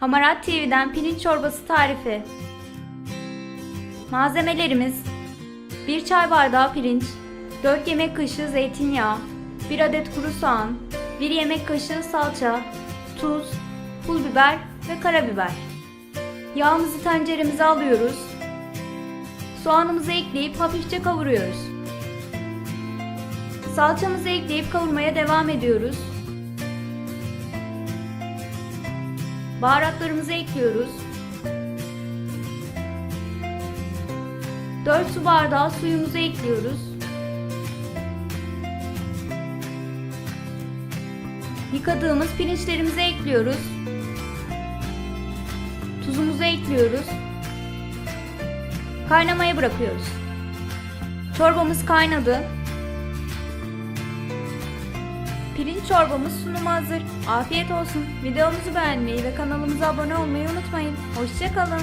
Hamarat TV'den pirinç çorbası tarifi. Malzemelerimiz 1 çay bardağı pirinç, 4 yemek kaşığı zeytinyağı, 1 adet kuru soğan, 1 yemek kaşığı salça, tuz, pul biber ve karabiber. Yağımızı tenceremize alıyoruz. Soğanımızı ekleyip hafifçe kavuruyoruz. Salçamızı ekleyip kavurmaya devam ediyoruz. Baharatlarımızı ekliyoruz. 4 su bardağı suyumuzu ekliyoruz. Yıkadığımız pirinçlerimizi ekliyoruz. Tuzumuzu ekliyoruz. Kaynamaya bırakıyoruz. Çorbamız kaynadı. Pirinç çorbamız sunuma hazır. Afiyet olsun. Videomuzu beğenmeyi ve kanalımıza abone olmayı unutmayın. Hoşçakalın.